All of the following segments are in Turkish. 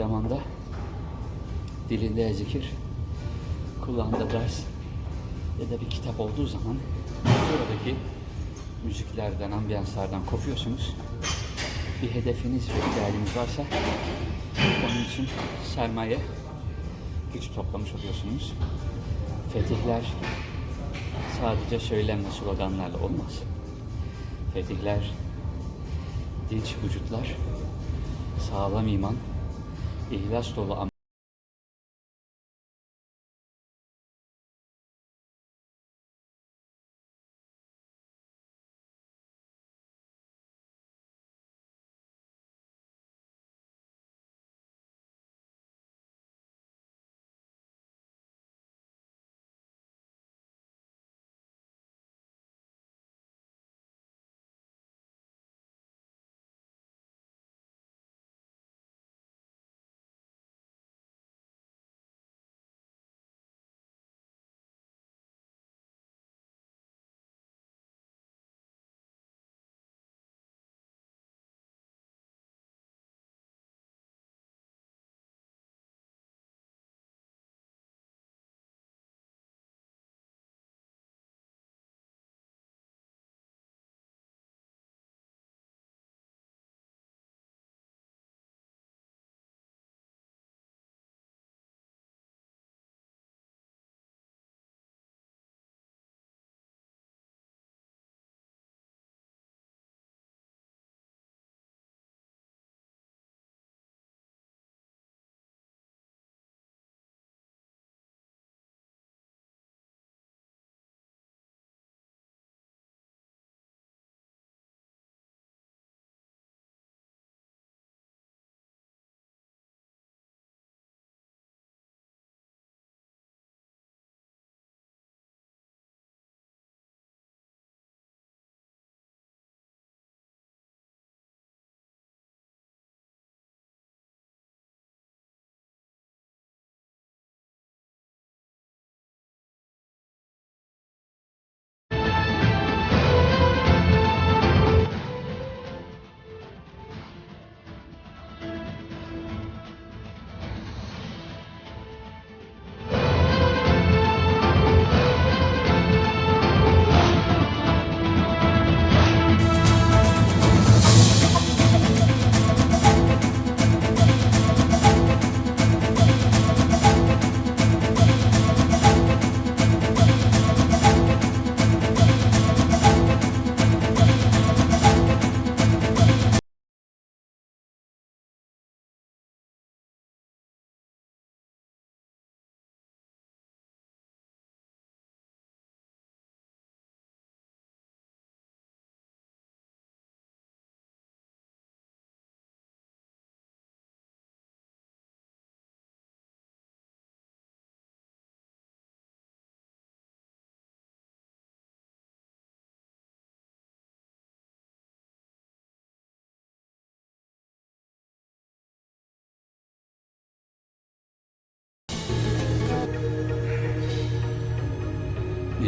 antrenmanda dilinde zikir, kulağında ders ya da bir kitap olduğu zaman buradaki müziklerden, ambiyanslardan kopuyorsunuz. Bir hedefiniz ve idealiniz varsa onun için sermaye, güç toplamış oluyorsunuz. Fetihler sadece söylenme sloganlarla olmaz. Fetihler, dinç vücutlar, sağlam iman, ihlas dolu am-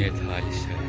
જે થાય છે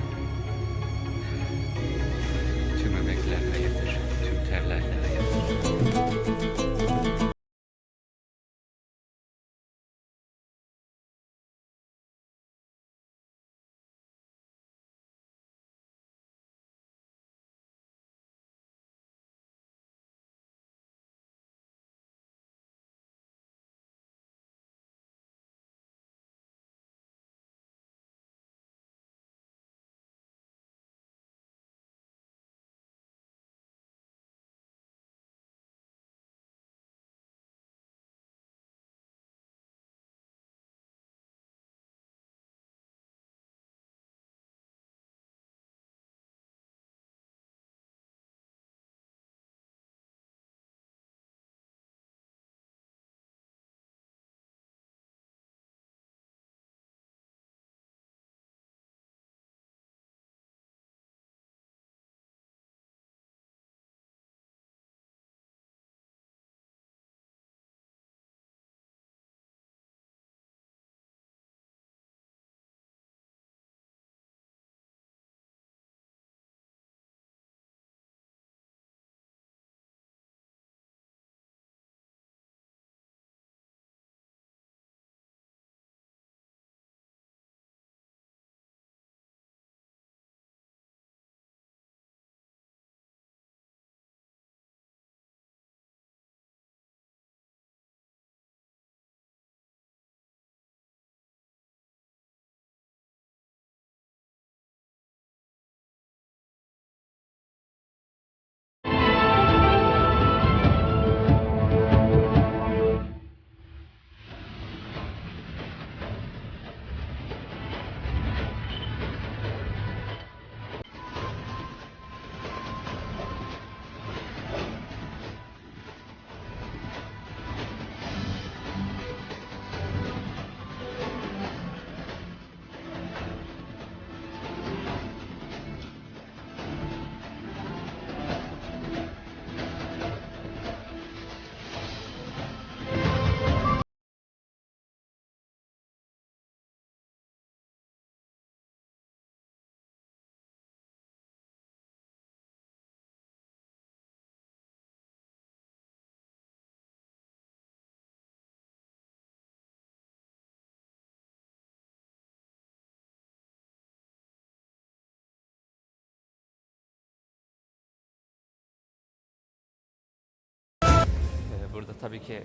burada tabii ki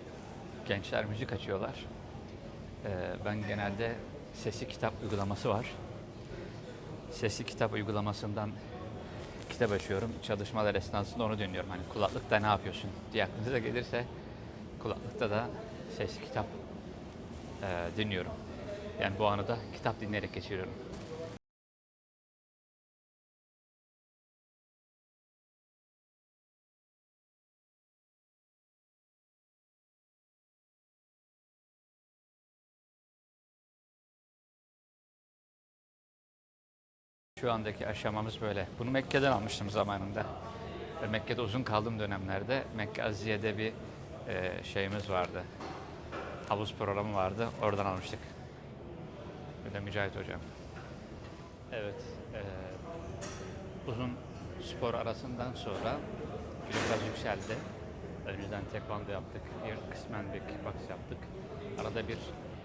gençler müzik açıyorlar. Ee, ben genelde sesli kitap uygulaması var. Sesli kitap uygulamasından kitap açıyorum. Çalışmalar esnasında onu dinliyorum. Hani kulaklıkta ne yapıyorsun diye aklınıza gelirse kulaklıkta da sesli kitap e, dinliyorum. Yani bu anı da kitap dinleyerek geçiriyorum. Şu andaki aşamamız böyle. Bunu Mekke'den almıştım zamanında. Ve Mekke'de uzun kaldığım dönemlerde Mekke Aziye'de bir e, şeyimiz vardı. Havuz programı vardı. Oradan almıştık. Bir de Mücahit Hocam. Evet. e, uzun spor arasından sonra biraz yükseldi. Önceden tekvando yaptık. Bir kısmen bir kickbox yaptık. Arada bir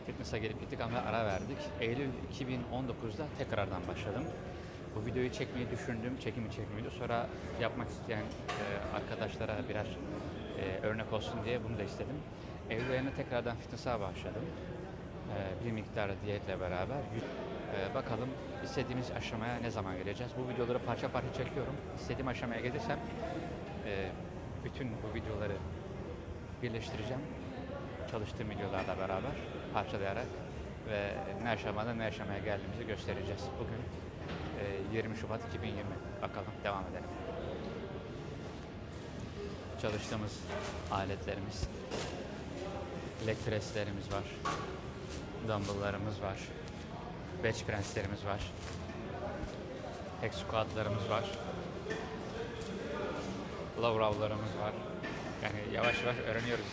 fitness'a gelip gittik ama ara verdik. Eylül 2019'da tekrardan başladım. Bu videoyu çekmeyi düşündüm, çekimi çekmiyordum. Sonra yapmak isteyen e, arkadaşlara birer e, örnek olsun diye bunu da istedim. Eylül ayında tekrardan fitness'a başladım. E, bir miktar diyetle beraber. E, bakalım istediğimiz aşamaya ne zaman geleceğiz? Bu videoları parça parça çekiyorum. İstediğim aşamaya gelirsem e, bütün bu videoları birleştireceğim. Çalıştığım videolarla beraber parçalayarak ve ne aşamada ne aşamaya geldiğimizi göstereceğiz. Bugün 20 Şubat 2020. Bakalım devam edelim. Çalıştığımız aletlerimiz, leg presslerimiz var, dumbbelllarımız var, bench presslerimiz var, hack squatlarımız var, low row'larımız var. Yani yavaş yavaş öğreniyoruz.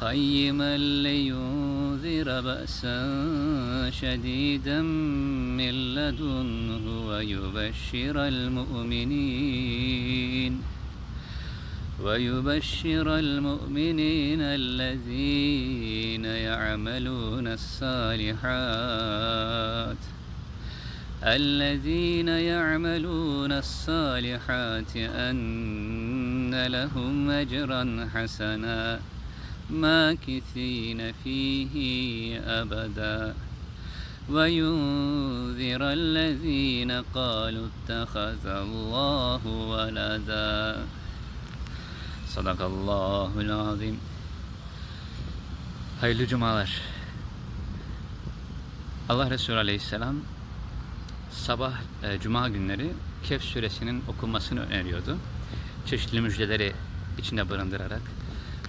قيما لينذر بأسا شديدا من لدنه ويبشر المؤمنين ويبشر المؤمنين الذين يعملون الصالحات الذين يعملون الصالحات أن لهم أجرا حسنا ماكثين فيه أبدا وينذر الذين قالوا اتخذ الله ولدا صدق الله العظيم Hayırlı cumalar. Allah Resulü Aleyhisselam sabah e, cuma günleri Kehf suresinin okunmasını öneriyordu. Çeşitli müjdeleri içinde barındırarak.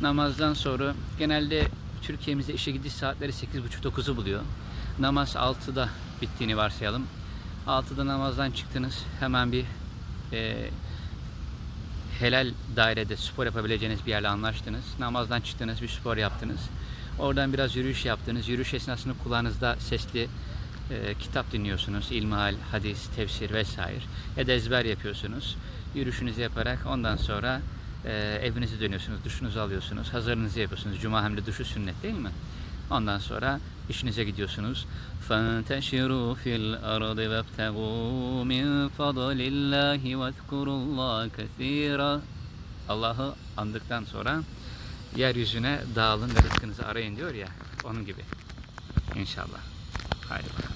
Namazdan sonra genelde Türkiye'mizde işe gidiş saatleri 8.30-9'u buluyor. Namaz 6'da bittiğini varsayalım. 6'da namazdan çıktınız. Hemen bir e, helal dairede spor yapabileceğiniz bir yerle anlaştınız. Namazdan çıktınız, bir spor yaptınız. Oradan biraz yürüyüş yaptınız. Yürüyüş esnasında kulağınızda sesli e, kitap dinliyorsunuz. İlmihal, hadis, tefsir vesaire. Ya da ezber yapıyorsunuz. Yürüyüşünüzü yaparak ondan sonra e, evinize dönüyorsunuz. Duşunuzu alıyorsunuz. Hazırlığınızı yapıyorsunuz. Cuma hem de duşu sünnet değil mi? Ondan sonra işinize gidiyorsunuz. فَانْتَشِرُوا فِي الْأَرْضِ وَابْتَغُوا مِنْ فَضْلِ اللّٰهِ وَاذْكُرُوا اللّٰهَ كَثِيرًا Allah'ı andıktan sonra yeryüzüne dağılın ve rızkınızı arayın diyor ya. Onun gibi. İnşallah. Haydi bakalım.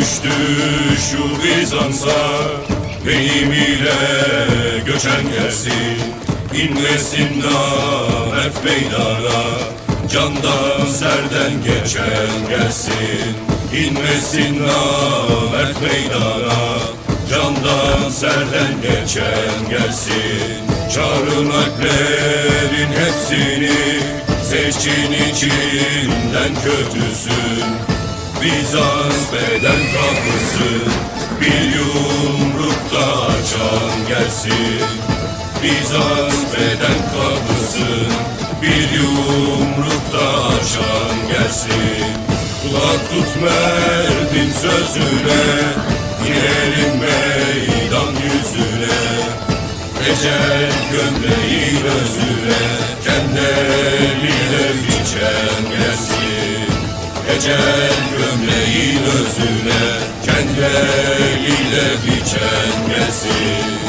Düştü şu Bizans'a. Benim ile göçen gelsin İnmesin namert meydana. Candan serden geçen gelsin İnmesin namert meydana. Candan serden geçen gelsin Çağırın alplerin hepsini Seçkin içinden kötüsün Bizans beden kapısı Bir yumrukta açan gelsin. Bizans beden kapısı Bir yumrukta açan gelsin. Kulak tut Mert'in sözüne İnelim meydan yüzüne. Ecel gömleği özüne Kendi eliyle biçen gelsin Ecel gömleğin özüne Kendi eliyle biçen gelsin